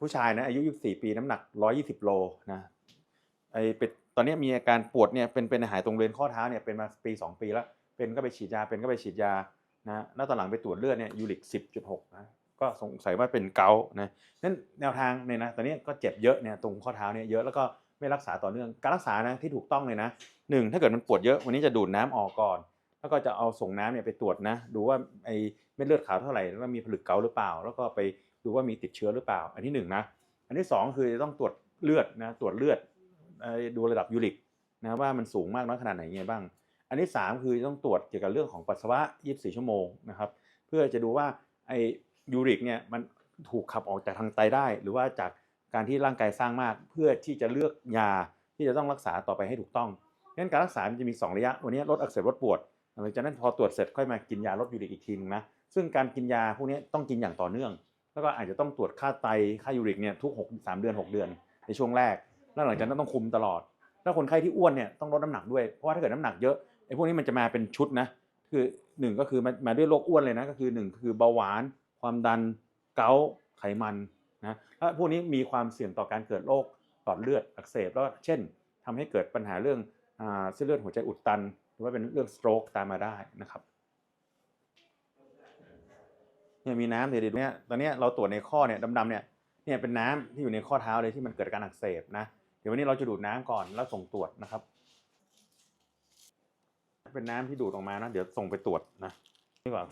ผู้ชายนะอายุ 24 ปีน้ำหนัก 120 โลนะไอเป็นตอนนี้มีอาการปวดเนี่ยเป็นเป็นหายตรงเรือนข้อเท้าเนี่ยเป็นมาปี 2 ปีแล้วเป็นก็ไปฉีดยาเป็นก็ไปฉีดยานะแล้วตอนหลังไปตรวจเลือดเนี่ยยูริก 10.6 นะก็สงสัยว่าเป็นเกาต์นะนั้นแนวทางเนี่ยนะตอนนี้ก็เจ็บเยอะเนี่ยตรงข้อเท้าเนี่ยเยอะแล้วก็ไม่รักษาต่อเนื่องการรักษานะที่ถูกต้องเลยนะหนึ่งถ้าเกิดมันปวดเยอะวันนี้จะดูดน้ำออกก่อน แล้วก็จะเอาส่งน้ำเนี่ยไปตรวจนะ ดูว่าไอ้เม็ดเลือดขาวเท่าไหร่แล้วมีผลึกเกาหรือเปล่า แล้วก็ไปดูว่ามีติดเชื้อหรือเปล่า อันที่หนึ่งนะอันที่สองคือจะต้องตรวจเลือดนะตรวจเลือดดูระดับยูริกนะว่ามันสูงมากน้อยขนาดไหนยังไงบ้าง อันที่สามคือต้องตรวจเกี่ยวกับเรื่องของปัสสาวะ 24 ชั่วโมงนะครับเพื่อจะดูว่าไอ้ยูริกเนี่ยมันถูกขับออกจากทางไตได้ หรือว่าจากการที่ร่างกายสร้างมาก เพื่อที่จะเลือกยาที่จะต้องรักษาต่อไปให้ถูกต้องงั้นการรักษามันจะมี 2 ระยะ วันนี้ลดอักเสบลดปวด หลังจากนั้นพอตรวจเสร็จค่อยมากินยาลดยูริกอีกทีนึงนะซึ่งการกินยาพวกนี้ต้องกินอย่างต่อเนื่อง แล้วก็อาจจะต้องตรวจค่าไตค่ายูริกเนี่ยทุก6 3เดือน 6 เดือน ในช่วงแรก แล้วหลังจากนั้นต้องคุมตลอด แล้วคนไข้ที่อ้วนเนี่ยต้องลดน้ำหนักด้วยเพราะว่าถ้าเกิดน้ำหนักเยอะไอ้พวกนี้มันจะมาเป็นชุดนะคือหนึ่งก็คือมามาด้วยโรคอ้วนเลยนะก็คือหนึ่งคือเบาหวาน ความดันเกาต์ไขมันนะแล้วพวกนี้มีความเสี่ยงต่อการเกิดโรคหลอดเลือดอักเสบแล้วเช่นทำให้เกิดปัญหาเรื่อง เส้นเลือดหัวใจอุดตัน หรือว่าเป็นเรื่องสโตรกตามมาได้นะครับเนี่ยมีน้ำเดี๋ยวดูเนี่ยตอนนี้เราตรวจในข้อเนี่ยดำๆเนี่ยเนี่ยเป็นน้ำที่อยู่ในข้อเท้าเลยที่มันเกิดการอักเสบนะเดี๋ยววันนี้เราจะดูดน้ำก่อนแล้วส่งตรวจนะครับ เป็นน้ำที่ดูดออกมานะเดี๋ยวส่งไปตรวจนะนี่ก่อน